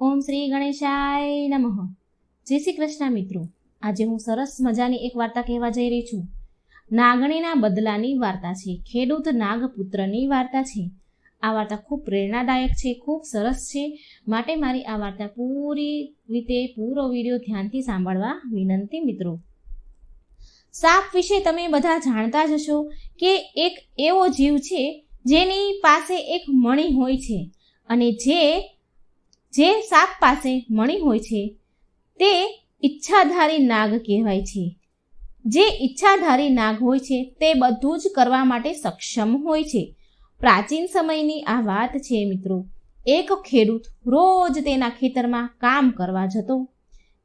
ઓમ શ્રી ગણેશાય નમઃ. જય શ્રી કૃષ્ણ મિત્રો. આજે હું સરસ મજાની એક વાર્તા કહેવા જઈ રહી છું. નાગણીના બદલાની વાર્તા છે. ખેડૂત નાગપુત્રની વાર્તા છે. આ વાર્તા ખૂબ પ્રેરણાદાયક છે, ખૂબ સરસ છે. માટે મારી આ વાર્તા પૂરી રીતે, પૂરો વીડિયો ધ્યાનથી સાંભળવા વિનંતી મિત્રો. સાપ વિશે તમે બધા જાણતા જ હશો કે એક એવો જીવ છે જેની પાસે એક મણી હોય છે. અને જે જે સાપ પાસે મણી હોય છે, તે ઈચ્છાધારી નાગ કહેવાય છે. જે ઈચ્છાધારી નાગ હોય છે, તે બધું જ કરવા માટે સક્ષમ હોય છે. પ્રાચીન સમયની આ વાત છે મિત્રો. એક ખેડૂત રોજ તેના ખેતરમાં કામ કરવા જતો.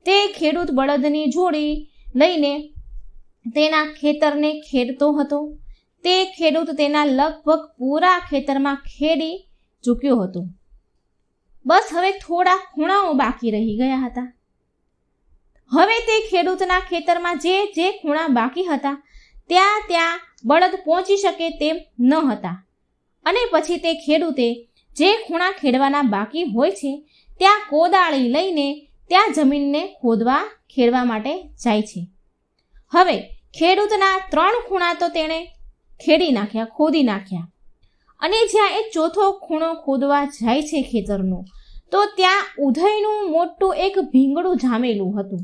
તે ખેડૂત બળદની જોડી લઈને તેના ખેતરને ખેડતો હતો. તે ખેડૂત તેના લગભગ પૂરા ખેતરમાં ખેડી ચૂક્યો હતો. બસ હવે થોડા ખૂણાઓ બાકી રહી ગયા હતા. હવે તે ખેડૂતના ખેતરમાં જે જે ખૂણા બાકી હતા, ત્યાં ત્યાં બળદ પહોંચી શકે તેમ ન હતા. અને પછી તે ખેડૂતે જે ખૂણા ખેડવાના બાકી હોય છે, ત્યાં કોદાળી લઈને ત્યાં જમીનને ખોદવા ખેડવા માટે જાય છે. હવે ખેડૂતના ત્રણ ખૂણા તો તેણે ખેડી નાખ્યા, ખોદી નાખ્યા. અને જ્યાં એ ચોથો ખૂણો ખોદવા જાય છે ખેતરનો તો ત્યાં ઉધયનું મોટું એક ભીંગડું જામેલું હતું.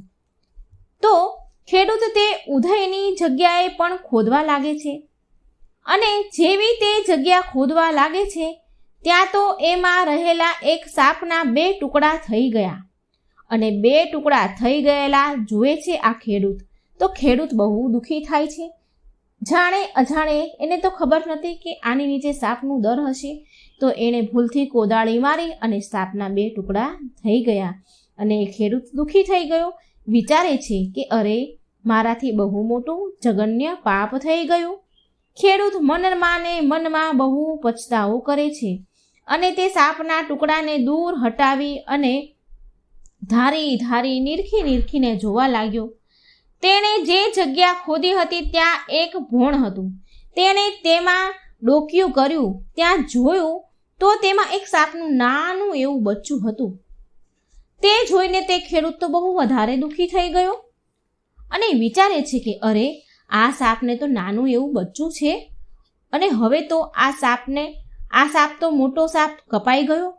તો ખેડૂત તે ઉધયની જગ્યાએ પણ ખોદવા લાગે છે. અને જેવી તે જગ્યા ખોદવા લાગે છે, ત્યાં તો એમાં રહેલા એક સાપના બે ટુકડા થઈ ગયા. અને બે ટુકડા થઈ ગયેલા જુએ છે આ ખેડૂત. તો ખેડૂત બહુ દુઃખી થાય છે. જાણે, અજાણે, એને તો ખબર નથી કે આની નીચે સાપનું દર હશે. તો એણે ભૂલથી કોદાળી મારી અને સાપના બે ટુકડા થઈ ગયા અને ખેડૂત દુઃખી થઈ ગયો. વિચારે છે કે, અરે, મારાથી બહુ મોટું જગન્ય પાપ થઈ ગયું. ખેડૂત મનમાં ને મનમાં બહુ પછતાવો કરે છે અને તે સાપના ટુકડાને દૂર હટાવી અને ધારી ધારી નીરખી નીરખીને જોવા લાગ્યો. તેણે જે જગ્યા ખોદી હતી ત્યાં એક ભોણ હતું. તેણે તેમાં ડોકિયું કર્યું, ત્યાં જોયું તો તેમાં એક સાપનું નાનું એવું બચ્ચું હતું. તે જોઈને તે ખેડૂત તો બહુ વધારે દુઃખી થઈ ગયો અને વિચારે છે કે, અરે, આ સાપને તો નાનું એવું બચ્ચું છે. અને હવે તો આ સાપને, આ સાપ તો મોટો સાપ કપાઈ ગયો.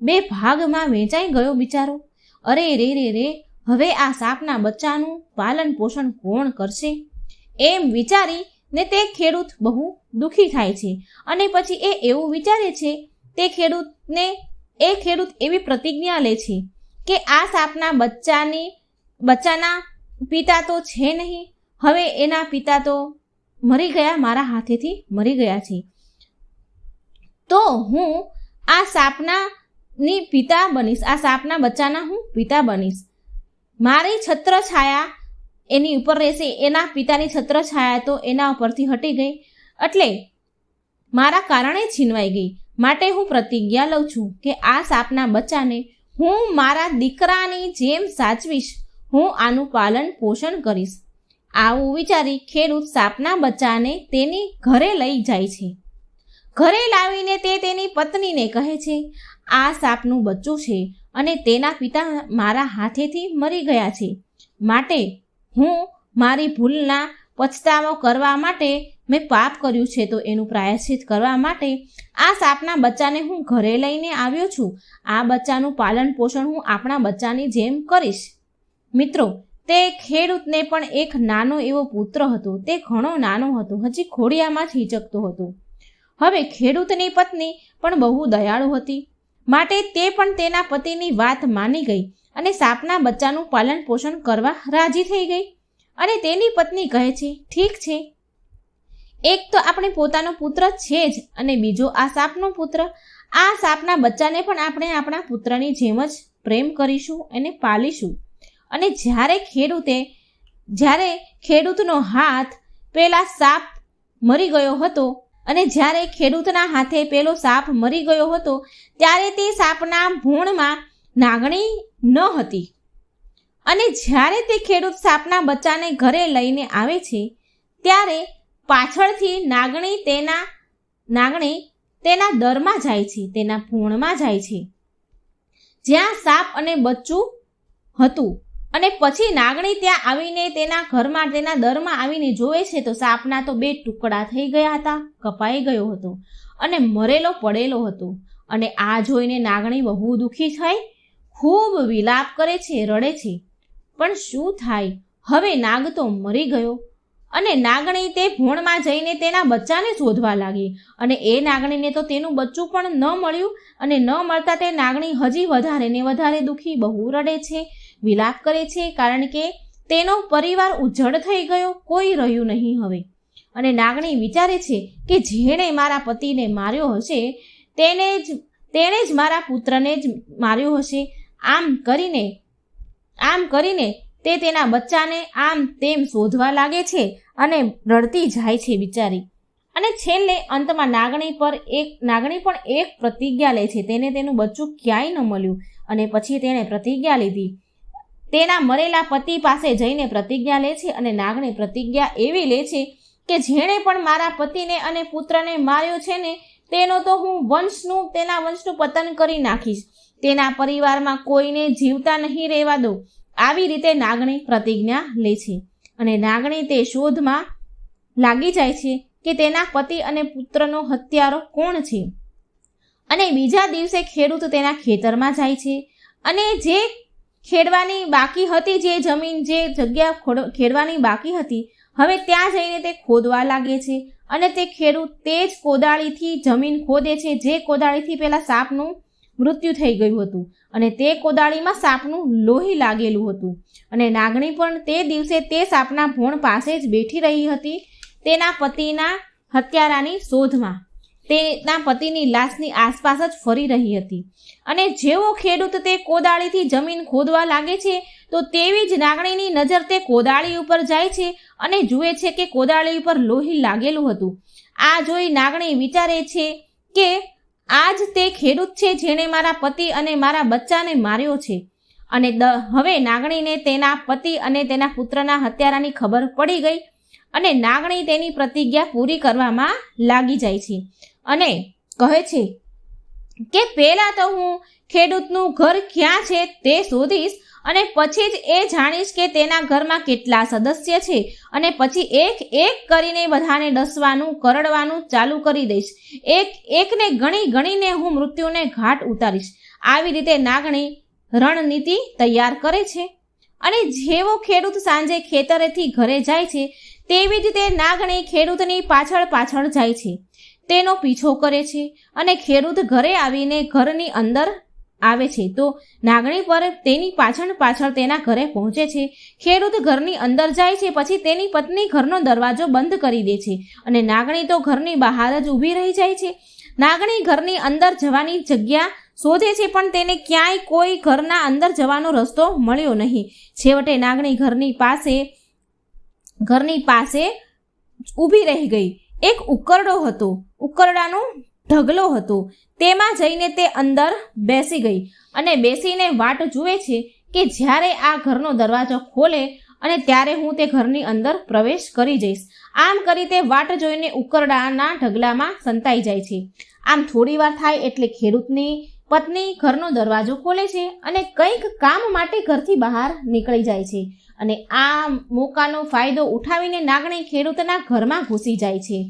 બે ભાગમાં વેચાઈ ગયો બિચારો. અરે, રે રે રે હવે આ સાપના બચ્ચાનું પાલન પોષણ કોણ કરશે? એમ વિચારી ને તે ખેડૂત બહુ દુઃખી થાય છે. અને પછી એ એવું વિચારે છે, તે ખેડૂતને, એ ખેડૂત એવી પ્રતિજ્ઞા લે છે કે આ સાપના બચ્ચાની, બચ્ચાના પિતા તો છે નહીં. હવે એના પિતા તો મરી ગયા, મારા હાથેથી મરી ગયા છે. તો હું આ સાપના ની પિતા બનીશ, આ સાપના બચ્ચાના હું પિતા બનીશ. મારી છત્રછાયા એની ઉપર રહેશે, એના પિતાની છત્રછાયા તો એના ઉપરથી હટી ગઈ. એટલે મારા કારણે છીનવાઈ ગઈ. માટે હું પ્રતિજ્ઞા લઉં છું કે આ સાપના બચ્ચાને હું મારા દીકરાની જેમ સાચવીશ. હું આનું પાલન પોષણ કરીશ. આવું વિચારી ખેડૂત સાપના બચ્ચાને તેની ઘરે લઈ જાય છે. ઘરે લાવીને તે તેની પત્નીને કહે છે, આ સાપનું બચ્ચું છે. અને તેના પિતા મારા હાથેથી મરી ગયા છે. માટે હું મારી ભૂલના પછતાવો કરવા માટે મેં પાપ કર્યું છે તો એનું પ્રાયશ્ચિત કરવા માટે આ સાપના બચ્ચાને હું ઘરે લઈને આવ્યો છું. આ બચ્ચાનું પાલન પોષણ હું આપણા બચ્ચાની જેમ કરીશ. મિત્રો, તે ખેડૂતને પણ એક નાનો એવો પુત્ર હતો. તે ઘણો નાનો હતો. હજી ખોડિયામાં જ હિચકતો હતો. હવે ખેડૂતની પત્ની પણ બહુ દયાળુ હતી. માટે તે પણ તેના પતિની વાત માની ગઈ અને સાપના બચ્ચાનું પાલન પોષણ કરવા રાજી થઈ ગઈ. અને તેની પત્ની કહે છે, ઠીક છે. એક તો આપણે પોતાનો પુત્ર છે જ અને બીજો આ સાપનો પુત્ર. આ સાપના બચ્ચાને પણ આપણે આપણા પુત્રની જેમ જ પ્રેમ કરીશું અને પાલીશું. અને જ્યારે ખેડૂતે, જ્યારે ખેડૂતનો હાથ પેલા સાપ મરી ગયો હતો અને જ્યારે ખેડૂતના હાથે પેલો સાપ મરી ગયો હતો, ત્યારે તે સાપના ભૂણમાં નાગણી ન હતી. અને જ્યારે તે ખેડૂત સાપના બચ્ચાને ઘરે લઈને આવે છે, ત્યારે પાછળથી નાગણી તેના નાગણી તેના દરમાં જાય છે, તેના ભૂણમાં જાય છે. જ્યાં સાપ અને બચ્ચું હતું. અને પછી નાગણી ત્યાં આવીને તેના ઘરમાં, તેના દરમાં આવીને જોવે છે તો સાપના તો બે ટુકડા થઈ ગયા હતા, કપાઈ ગયો હતો અને મરેલો પડેલો હતો. અને આ જોઈને નાગણી બહુ દુઃખી થઈ, ખૂબ વિલાપ કરે છે, રડે છે. પણ શું થાય? હવે નાગ તો મરી ગયો અને નાગણી તે ભોણમાં જઈને તેના બચ્ચાને શોધવા લાગી. અને એ નાગણીને તો તેનું બચ્ચું પણ ન મળ્યું અને ન મળતા તે નાગણી હજી વધારે ને વધારે દુઃખી બહુ રડે છે. વિલાપ કરે છે કારણ કે તેનો પરિવાર ઉજ્જડ થઈ ગયો, કોઈ રહ્યું નહીં હવે. અને નાગણી વિચારે છે કે જેણે મારા પતિને માર્યો હશે, તેને જ, તેણે જ મારા પુત્રને જ માર્યો હશે. આમ કરીને આમ કરીને તે તેના બચ્ચાને આમ તેમ શોધવા લાગે છે અને રડતી જાય છે બિચારી. અને છેલ્લે અંતમાં નાગણી પર એક, નાગણી પણ એક પ્રતિજ્ઞા લે છે. તેને તેનું બચ્ચું ક્યાંય ન મળ્યું. અને પછી તેણે પ્રતિજ્ઞા લીધી તેના મરેલા પતિ પાસે જઈને પ્રતિજ્ઞા લે છે અને નાગણી પ્રતિજ્ઞા એવી લે છે કે જેણે પણ મારા પતિને અને પુત્રને માર્યો છે ને, તેનો તો હું વંશનું, તેના વંશનું પતન કરી નાખીશ. તેના પરિવારમાં કોઈને જીવતા નહીં રહેવા દો. આવી રીતે નાગણી પ્રતિજ્ઞા લે છે અને નાગણી તે શોધમાં લાગી જાય છે કે તેના પતિ અને પુત્રનો હત્યારો કોણ છે? અને બીજા દિવસે ખેડૂત તેના ખેતરમાં જાય છે અને જે ખેડવાની બાકી હતી જે જમીન, જે જગ્યા ખોડ- ખેડવાની બાકી હતી, હવે ત્યાં જઈને તે ખોદવા લાગે છે. અને તે ખેડૂત તે જ કોદાળીથી જમીન ખોદે છે, જે કોદાળીથી પેલા સાપનું મૃત્યુ થઈ ગયું હતું. અને તે કોદાળીમાં સાપનું લોહી લાગેલું હતું. અને નાગણી પણ તે દિવસે તે સાપના ભોણ પાસે જ બેઠી રહી હતી, તેના પતિના હત્યારાની શોધમાં. તેના પતિની લાશની આસપાસ જ ફરી રહી હતી. અને જેવો ખેડૂત તે કોદાળીથી જમીન ખોદવા લાગે છે, તો તેવી જ નાગણીની નજર તે કોદાળી ઉપર જાય છે અને જુએ છે કે કોદાળી ઉપર લોહી લાગેલું હતું. આ જોઈ નાગણી વિચારે છે કે આજ તે ખેડૂત છે જેણે મારા પતિ અને મારા બચ્ચાને માર્યો છે. અને દ, હવે નાગણીને તેના પતિ અને તેના પુત્રના હત્યારાની ખબર પડી ગઈ અને નાગણી તેની પ્રતિજ્ઞા પૂરી કરવામાં લાગી જાય છે. અને કહે છે કે પહેલાં તો હું ખેડૂતનું ઘર ક્યાં છે તે શોધીશ અને પછી જ એ જાણીશ કે તેના ઘરમાં કેટલા સદસ્ય છે અને પછી એક એક કરીને બધાને ડસવાનું, કરડવાનું ચાલુ કરી દઈશ. એક એકને ગણી ગણીને હું મૃત્યુને ઘાટ ઉતારીશ. આવી રીતે નાગણી રણનીતિ તૈયાર કરે છે. અને જેવો ખેડૂત સાંજે ખેતરેથી ઘરે જાય છે, તેવી જ રીતે નાગણી ખેડૂતની પાછળ પાછળ જાય છે. તેનો પીછો કરે છે અને ખેડૂત ઘરે આવીને ઘરની અંદર આવે છે. તો નાગણી પર તેની પાછળ પાછળ તેના ઘરે પહોંચે છે. ખેડૂત ઘરની અંદર જાય છે, પછી તેની પત્ની ઘરનો દરવાજો બંધ કરી દે છે અને નાગણી તો ઘરની બહાર જ ઊભી રહી જાય છે. નાગણી ઘરની અંદર જવાની જગ્યા શોધે છે, પણ તેને ક્યાંય કોઈ ઘરના અંદર જવાનો રસ્તો મળ્યો નહીં. છેવટે નાગણી ઘરની પાસે ઘરની પાસે ઊભી રહી ગઈ. એક ઉકરડો હતો. ઉકરડાનો ઢગલો હતો. તેમાં જઈને તે અંદર બેસી ગઈ અને બેસીને વાટ જુએ છે કે જ્યારે આ ઘરનો દરવાજો ખોલે અને ત્યારે હું તે ઘરની અંદર પ્રવેશ કરી જઈશ. આમ કરી તે વાટ જોઈને ઉકરડાના ઢગલામાં સંતાઈ જાય છે. આમ થોડી વાર થાય એટલે ખેડૂતની પત્ની ઘરનો દરવાજો ખોલે છે અને કંઈક કામ માટે ઘરથી બહાર નીકળી જાય છે. અને આ મોકાનો ફાયદો ઉઠાવીને નાગણી ખેડૂતના ઘરમાં ઘૂસી જાય છે.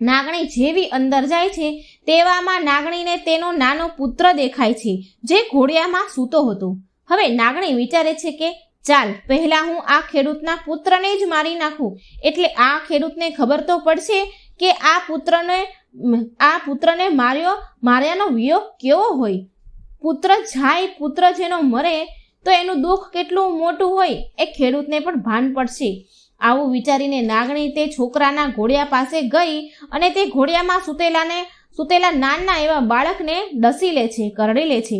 નાગણી જેવી અંદર જાય છે, તેવામાં નાગણીને તેનો નાનો પુત્ર દેખાય છે, જે ઘોડિયામાં સૂતો હતો. હવે નાગણી વિચારે છે કે, ચાલ, પહેલા હું આ ખેડૂતના પુત્રને જ મારી નાખું. એટલે આ ખેડૂતને ખબર તો પડશે કે આ પુત્રને આ પુત્રને માર્યો, માર્યાનો વિયોગ કેવો હોય? પુત્ર જાય, પુત્ર જેનો મરે તો એનું દુઃખ કેટલું મોટું હોય એ ખેડૂતને પણ ભાન પડશે. આવું વિચારીને નાગણી તે છોકરાના ઘોડિયા પાસે ગઈ અને તે ઘોડિયામાં સૂતેલાને, સૂતેલા નાના એવા બાળકને ડસી લે છે, કરડી લે છે.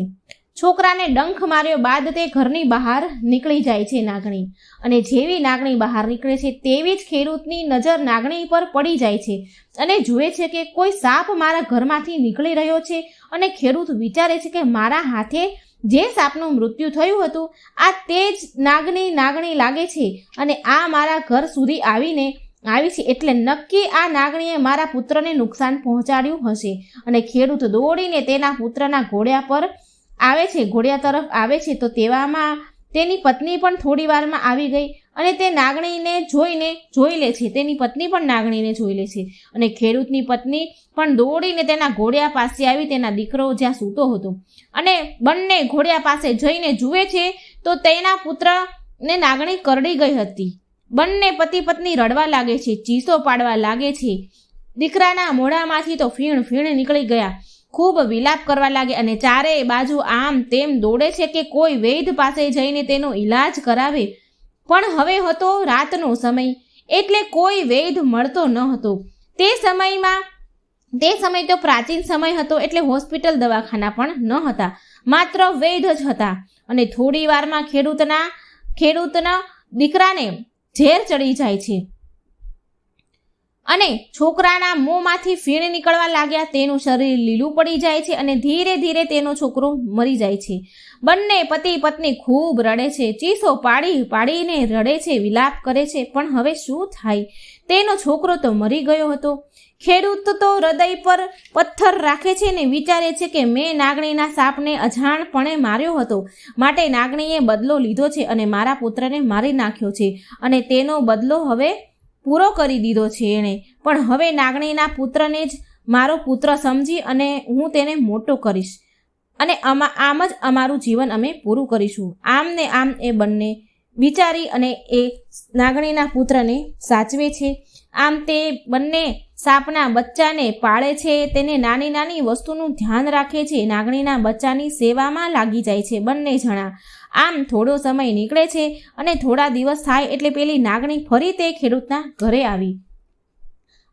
છોકરાને ડંખ માર્યો બાદ તે ઘરની બહાર નીકળી જાય છે નાગણી. અને જેવી નાગણી બહાર નીકળે છે તેવી જ ખેડૂતની નજર નાગણી પર પડી જાય છે અને જુએ છે કે કોઈ સાપ મારા ઘરમાંથી નીકળી રહ્યો છે અને ખેડૂત વિચારે છે કે મારા હાથે જે સાપનું મૃત્યુ થયું હતું, આ તે જ નાગની નાગણી લાગે છે અને આ મારા ઘર સુધી આવીને આવી છે એટલે નક્કી આ નાગણીએ મારા પુત્રને નુકસાન પહોંચાડ્યું હશે અને ખેડૂત દોડીને તેના પુત્રના ઘોડિયા પર આવે છે, ઘોડિયા તરફ આવે છે. તો તેવામાં તેની પત્ની પણ થોડી વારમાં આવી ગઈ અને તે નાગણીને જોઈને જોઈ લે છે. તેની પત્ની પણ નાગણીને જોઈ લે છે. અને ખેડૂતની પત્ની પણ દોડીને તેના ઘોડિયા પાસે આવી તેના દીકરો જ્યાં સૂતો હતો. અને બંને ઘોડિયા પાસે જઈને જુએ છે તો તેના પુત્રને નાગણી કરડી ગઈ હતી. બંને પતિ પત્ની રડવા લાગે છે, ચીસો પાડવા લાગે છે. દીકરાના મોઢામાંથી તો ફીણ ફીણ નીકળી ગયા. ખૂબ વિલાપ કરવા લાગે અને ચારેય બાજુ આમ તેમ દોડે છે કે કોઈ વૈદ પાસે જઈને તેનો ઈલાજ કરાવે. પણ હવે હતો રાતનો સમય, એટલે કોઈ વૈદ મળતો ન હતો. તે સમયમાં, તે સમય તો પ્રાચીન સમય હતો, એટલે હોસ્પિટલ દવાખાના પણ ન હતા. માત્ર વૈદ જ હતા. અને થોડી વારમાં ખેડૂતના ખેડૂતના દીકરાને ઝેર ચડી જાય છે. અને છોકરાના મોંમાંથી ફીણ નીકળવા લાગ્યા, તેનું શરીર લીલું પડી જાય છે અને ધીરે ધીરે તેનો છોકરો મરી જાય છે. બંને પતિ પત્ની ખૂબ રડે છે, ચીસો પાડી પાડીને રડે છે, વિલાપ કરે છે, પણ હવે શું થાય? તેનો છોકરો તો મરી ગયો હતો. ખેડૂત તો હૃદય પર પથ્થર રાખે છે ને વિચારે છે કે મેં નાગણીના સાપને અજાણપણે માર્યો હતો. માટે નાગણીએ બદલો લીધો છે અને મારા પુત્રને મારી નાખ્યો છે. અને તેનો બદલો હવે પૂરો કરી દીધો છે એણે. પણ હવે નાગણીના પુત્રને જ મારો પુત્ર સમજી અને હું તેને મોટો કરીશ. અને આમાં, આમ જ અમારું જીવન અમે પૂરું કરીશું. આમ ને આમ એ બંને વિચારી અને એ નાગણીના પુત્રને સાચવે છે. આમ તે બંને સાપના બચ્ચાને પાળે છે. તેને નાની નાની વસ્તુનું ધ્યાન રાખે છે. નાગણીના બચ્ચાની સેવામાં લાગી જાય છે. બંને જણા આમ થોડો સમય નીકળે છે અને થોડા દિવસ થાય એટલે પેલી નાગણી ફરી તે ખેડૂતના ઘરે આવી.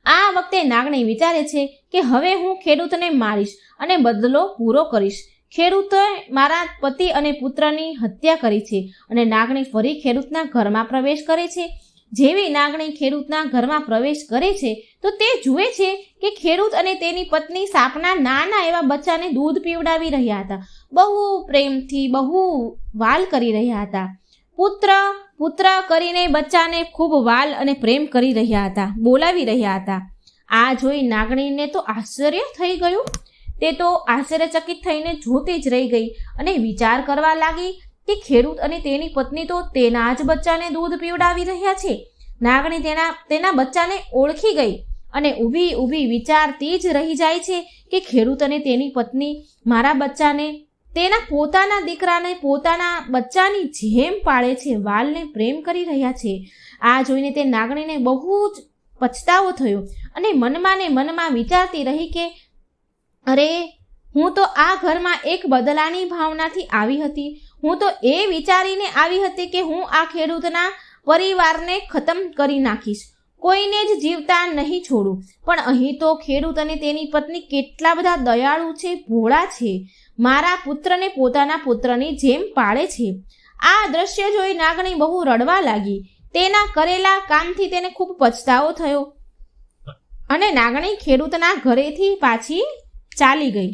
આ વખતે નાગણી વિચારે છે કે હવે હું ખેડૂતને મારીશ અને બદલો પૂરો કરીશ. ખેડૂતોએ મારા પતિ અને પુત્રની હત્યા કરી છે અને નાગણી ફરી ખેડૂતના ઘરમાં પ્રવેશ કરે છે જેવી નાગણી ખેડૂતના ઘરમાં પ્રવેશ કરે છે, તો તે જુએ છે કે ખેડૂત અને તેની પત્ની સાપના નાના એવા બચ્ચાને દૂધ પીવડાવી રહ્યા હતા. બહુ પ્રેમથી બહુ વાલ કરી રહ્યા હતા. પુત્ર પુત્ર કરીને બચ્ચાને ખૂબ વાલ અને પ્રેમ કરી રહ્યા હતા, બોલાવી રહ્યા હતા. આ જોઈ નાગણીને તો આશ્ચર્ય થઈ ગયું. તે તો આશ્ચર્યચકિત થઈને જોતી જ રહી ગઈ અને વિચાર કરવા લાગી કે ખેડૂત અને તેની પત્ની તો તેના જ બચ્ચાને દૂધ પીવડાવી રહ્યા છે. નાગણી તેના તેના બચ્ચાને ઓળખી ગઈ અને ઊભી ઊભી વિચારતી જ રહી જાય છે કે ખેડૂત અને તેની પત્ની મારા બચ્ચાને, તેના પોતાના દીકરાને પોતાના બચ્ચાની જેમ પાળે છે, વાલને પ્રેમ કરી રહ્યા છે. આ જોઈને તે નાગણીને બહુ જ પછતાવો થયો અને મનમાં ને મનમાં વિચારતી રહી કે, અરે, હું તો આ ઘરમાં એક બદલાની ભાવનાથી આવી હતી. હું તો એ વિચારીને આવી હતી કે હું આ ખેડૂતના પરિવારને ખતમ કરી નાખીશ. કોઈને જ જીવતા નહીં છોડું. પણ અહીં તો ખેડૂત અને તેની પત્ની કેટલા બધા દયાળુ છે, ભોળા છે. મારા પુત્રને પોતાના પુત્રની જેમ પાળે છે. આ દ્રશ્ય જોઈ નાગણી બહુ રડવા લાગી. તેના કરેલા કામથી તેને ખૂબ પછતાવો થયો. અને નાગણી ખેડૂતના ઘરેથી પાછી ચાલી ગઈ.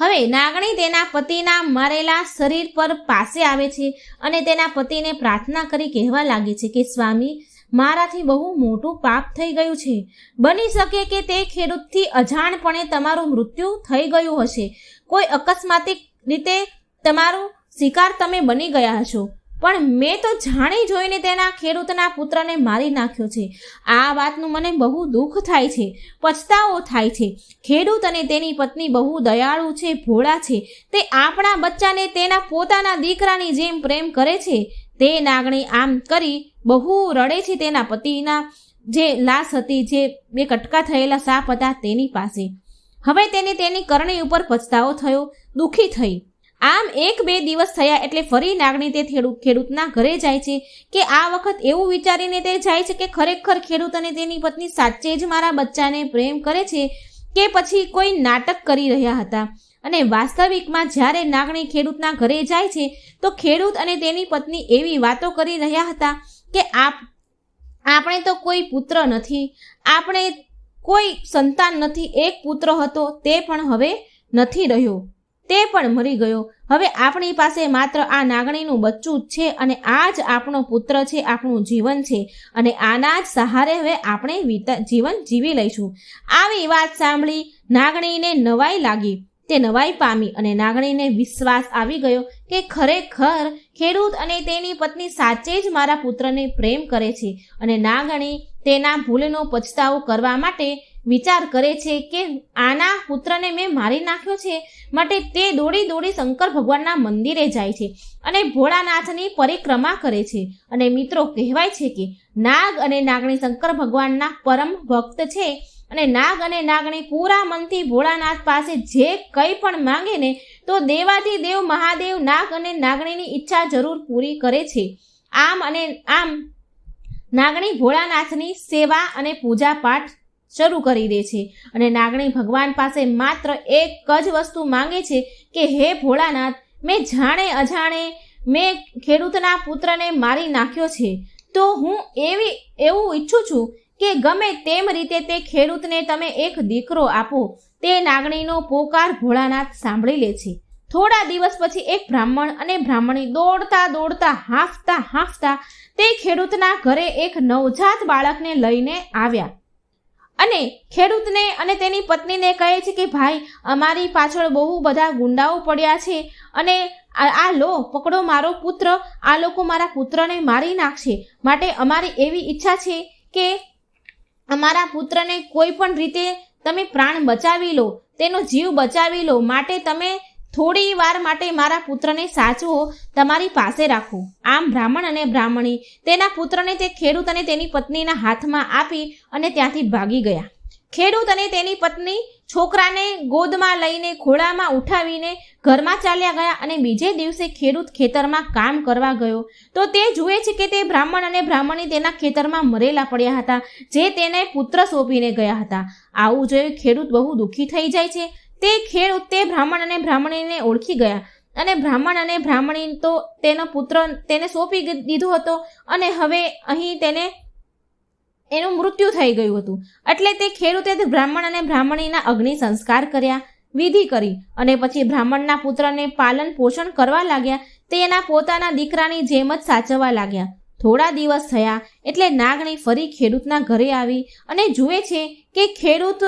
હવે નાગણી તેના પતિના મરેલા શરીર પર પાસે આવે છે અને તેના પતિને પ્રાર્થના કરી કહેવા લાગે છે કે, સ્વામી, મારાથી બહુ મોટું પાપ થઈ ગયું છે. બની શકે કે તે ખેડૂતથી અજાણપણે તમારું મૃત્યુ થઈ ગયું હશે. કોઈ અકસ્માતિક રીતે તમારું શિકાર તમે બની ગયા હશો. પણ મેં તો જાણી જોઈને તેના ખેડૂતના પુત્રને મારી નાખ્યો છે. આ વાતનું મને બહુ દુઃખ થાય છે, પછતાવો થાય છે. ખેડૂત અને તેની પત્ની બહુ દયાળુ છે, ભોળા છે. તે આપણા બચ્ચાને તેના પોતાના દીકરાની જેમ પ્રેમ કરે છે. તે નાગણી આમ કરી બહુ રડે છે તેના પતિના જે લાશ હતી, જે બે કટકા થયેલા સાપ હતા તેની પાસે. હવે તેને તેની કરણી ઉપર પછતાવો થયો, દુઃખી થઈ. આમ એક બે દિવસ થયા એટલે ફરી નાગણી તે ખેડૂત ખેડૂતના ઘરે જાય છે કે આ વખત એવું વિચારીને તે જાય છે કે ખરેખર ખેડૂત અને તેની પત્ની સાચે જ મારા બચ્ચાને પ્રેમ કરે છે કે પછી કોઈ નાટક કરી રહ્યા હતા. અને વાસ્તવિકમાં જ્યારે નાગણી ખેડૂતના ઘરે જાય છે, તો ખેડૂત અને તેની પત્ની એવી વાતો કરી રહ્યા હતા કે આપ, આપણે તો કોઈ પુત્ર નથી, આપણે કોઈ સંતાન નથી, એક પુત્ર હતો તે પણ હવે નથી રહ્યો. તે પણ મરી ગયો. હવે આપણી પાસે માત્ર આ નાગણીનું બચ્ચું જ છે અને આ જ આપણો પુત્ર છે, આપણું જીવન છે અને આના જ સહારે હવે આપણે જીવન જીવી લઈશું. આવી વાત સાંભળી નાગણીને નવાઈ લાગી. તે નવાઈ પામી અને નાગણીને વિશ્વાસ આવી ગયો કે ખરેખર ખેડૂત અને તેની પત્ની સાચે જ મારા પુત્રને પ્રેમ કરે છે અને નાગણી તેના ભૂલનો પછતાવો કરવા માટે વિચાર કરે છે કે આના પુત્રને મેં મારી નાખ્યો છે. માટે તે દોડી દોડી શંકર ભગવાનના મંદિરે જાય છે અને ભોળાનાથની પરિક્રમા કરે છે. અને મિત્રો, કહેવાય છે કે નાગ અને નાગણી શંકર ભગવાનના પરમ ભક્ત છે. અને નાગ અને નાગણી પૂરા મનથી ભોળાનાથ પાસે જે કંઈ પણ માંગે ને, તો દેવાથી દેવ મહાદેવ નાગ અને નાગણીની ઈચ્છા જરૂર પૂરી કરે છે. આમ અને આમ, નાગણી ભોળાનાથની સેવા અને પૂજા પાઠ શરૂ કરી દે છે. અને નાગણી ભગવાન પાસે માત્ર એક જ વસ્તુ માંગે છે કે, હે ભોળાનાથ, મેં જાણે અજાણે મેં ખેડૂતના પુત્રને મારી નાખ્યો છે. તો હું એવી, એવું ઈચ્છું છું કે ગમે તેમ રીતે તે ખેડૂતને તમે એક દીકરો આપો. તે નાગણીનો પોકાર ભોળાનાથ સાંભળી લે છે. થોડા દિવસ પછી એક બ્રાહ્મણ અને બ્રાહ્મણી દોડતા દોડતા, હાંફતા હાંફતા તે ખેડૂતના ઘરે એક નવજાત બાળકને લઈને આવ્યા. અને ખેડૂતને અને તેની પત્નીને કહે છે કે, ભાઈ, અમારી પાછળ બહુ બધા ગુંડાઓ પડ્યા છે અને આ લો, પકડો મારો પુત્ર. આ લોકો મારા પુત્રને મારી નાખશે. માટે અમારી એવી ઈચ્છા છે કે અમારા પુત્રને કોઈ પણ રીતે તમે પ્રાણ બચાવી લો, તેનો જીવ બચાવી લો. માટે તમે થોડી વાર માટે મારા પુત્રને સાચવો તમારી પાસે રાખો. આમ બ્રાહ્મણ અને બ્રાહ્મણી તેના પુત્રને તે ખેડૂત અને તેની પત્નીના હાથમાં આપી અને ત્યાંથી ભાગી ગયા. ખેડૂત અને તેની પત્ની છોકરાને ગોદમાં લઈને ખોળામાં ઉઠાવીને ઘરમાં ચાલ્યા ગયા અને બીજે દિવસે ખેડૂત ખેતરમાં કામ કરવા ગયો. તો તે જુએ છે કે તે બ્રાહ્મણ અને બ્રાહ્મણી તેના ખેતરમાં મરેલા પડ્યા હતા, જે તેને પુત્ર સોંપીને ગયા હતા. આવું જોઈ ખેડૂત બહુ દુઃખી થઈ જાય છે. તે ખેડ તે બ્રાહ્મણ અને બ્રાહ્મણીને ઓળખી ગયા. અને બ્રાહ્મણ અને બ્રાહ્મણી તો તેનો પુત્ર તેને સોંપી દીધો હતો અને હવે અહીં તેને એનું મૃત્યુ થઈ ગયું હતું. એટલે તે ખેડૂતે બ્રાહ્મણ અને બ્રાહ્મણીના અગ્નિ સંસ્કાર કર્યા, વિધિ કરી અને પછી બ્રાહ્મણના પુત્રને પાલન પોષણ કરવા લાગ્યા. તે એના પોતાના દીકરાની જેમ જ સાચવવા લાગ્યા. થોડા દિવસ થયા એટલે નાગણી ફરી ખેડૂતના ઘરે આવી અને જુએ છે કે ખેડૂત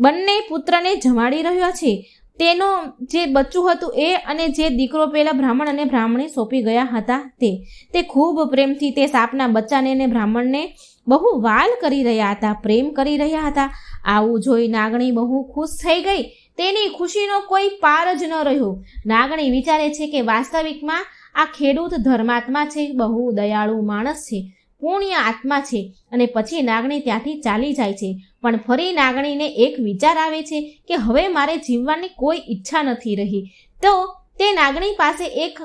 બંને પુત્રને જમાડી રહ્યો છે. તેનો જે બચ્ચું હતું એ અને જે દીકરો પેલા બ્રાહ્મણ અને બ્રાહ્મણી સોંપી ગયા હતા તે. તે ખૂબ પ્રેમથી તે સાપના બચ્ચાને અને બ્રાહ્મણને બહુ વાલ કરી રહ્યા હતા, પ્રેમ કરી રહ્યા હતા. આવું જોઈ નાગણી બહુ ખુશ થઈ ગઈ. તેની ખુશીનો કોઈ પાર જ ન રહ્યો. નાગણી વિચારે છે કે વાસ્તવિકમાં આ ખેડૂત ધર્માત્મા છે, બહુ દયાળુ માણસ છે. પુણ્ય આત્મા છે અને પછી નાગણી ત્યાંથી ચાલી જાય છે. પણ ફરી નાગણીને એક વિચાર આવે છે કે હવે મારે જીવવાની કોઈ ઈચ્છા નથી રહી. તો તે નાગણી પાસે એક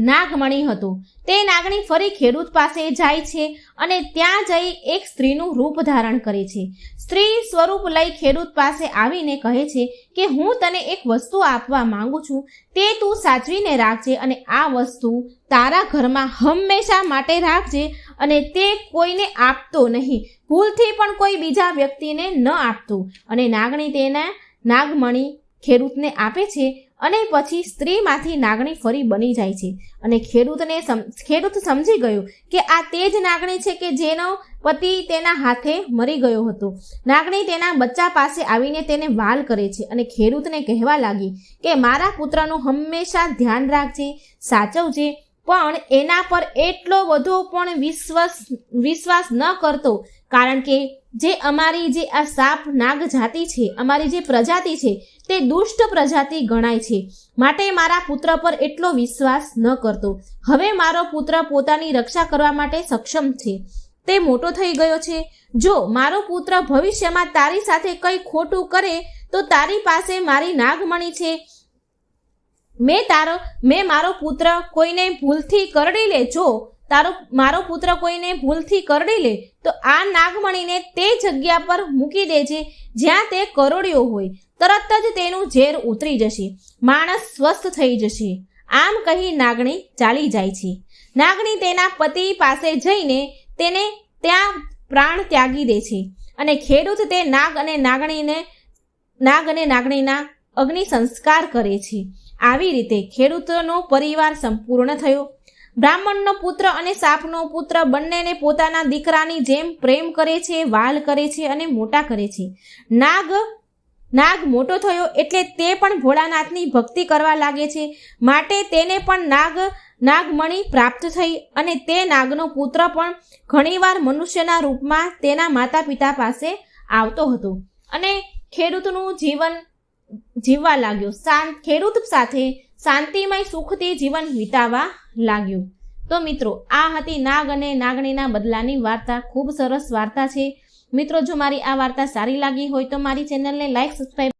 નાગમણી હતો. તે નાગણી ફરી ખેડૂત પાસે જાય છે અને ત્યાં જઈ એક સ્ત્રીનું રૂપ ધારણ કરે છે. સ્ત્રી સ્વરૂપ લઈ ખેડૂત પાસે આવીને કહે છે કે હું તને એક વસ્તુ આપવા માંગુ છું. તે તું સાચવીને રાખજે અને આ વસ્તુ તારા ઘરમાં હંમેશા માટે રાખજે અને તે કોઈને આપતો નહીં. ભૂલથી પણ કોઈ બીજા વ્યક્તિને ન આપતું. અને નાગણી તેના નાગમણી ખેડૂતને આપે છે અને પછી સ્ત્રીમાંથી નાગણી ફરી બની જાય છે. અને ખેડૂતને ખેડૂત સમજી ગયો કે આ તે જ નાગણી છે કે જેનો પતિ તેના હાથે મરી ગયો હતો. નાગણી તેના બચ્ચા પાસે આવીને તેને વાલ કરે છે અને ખેડૂતને કહેવા લાગી કે મારા પુત્રનું હંમેશા ધ્યાન રાખજે, સાચવજે પણ એના પર એટલો બધો પણ વિશ્વાસ વિશ્વાસ ન કરતો. કારણ કે જે અમારી જે આ સાપ નાગ જાતિ છે, અમારી જે પ્રજાતિ છે, તે દુષ્ટ પ્રજાતિ ગણાય છે. માટે મારા પુત્ર પર એટલો વિશ્વાસ ન કરતો. હવે મારો પુત્ર પોતાની રક્ષા કરવા માટે સક્ષમ છે. તે મોટો થઈ ગયો છે. જો મારો પુત્ર ભવિષ્યમાં તારી સાથે કંઈ ખોટું કરે, તો તારી પાસે મારી નાગમણી છે. મેં તારો, મેં મારો પુત્ર કોઈને ભૂલથી કરડી લે, જો તારો, મારો પુત્ર કોઈને ભૂલથી કરડી લે, તો આ નાગમણીને તે જગ્યા પર મૂકી દેજે જ્યાં તે કરોડ્યો હોય. તરત જ તેનું ઝેર ઉતરી જશે. માણસ સ્વસ્થ થઈ જશે. આમ કહી નાગણી ચાલી જાય છે. નાગણી તેના પતિ પાસે જઈને તેને ત્યાં પ્રાણ ત્યાગી દે છે અને ખેડૂત તે નાગ અને નાગણીને, નાગ અને નાગણીના અગ્નિ સંસ્કાર કરે છે. આવી રીતે ખેડૂતનો પરિવાર સંપૂર્ણ થયો. બ્રાહ્મણનો પુત્ર અને સાપનો પુત્ર બંનેને પોતાના દીકરાની જેમ પ્રેમ કરે છે, વાલ કરે છે અને મોટા કરે છે. નાગ નાગ મોટો થયો એટલે તે પણ ભોળાનાથની ભક્તિ કરવા લાગે છે. માટે તેને પણ નાગ, નાગમણી પ્રાપ્ત થઈ અને તે નાગનો પુત્ર પણ ઘણીવાર મનુષ્યના રૂપમાં તેના માતા પિતા પાસે આવતો હતો. અને ખેડૂતનું જીવન જીવવા લાગ્યો. શાંત, ખેડૂત સાથે શાંતિમય સુખથી જીવન વિતાવા લાગ્યું. તો મિત્રો, આ હતી નાગ અને નાગણીના બદલાની વાર્તા. ખૂબ સરસ વાર્તા છે. મિત્રો, જો મારી આ વાર્તા સારી લાગી હોય તો મારી ચેનલને લાઈક સબસ્ક્રાઈબ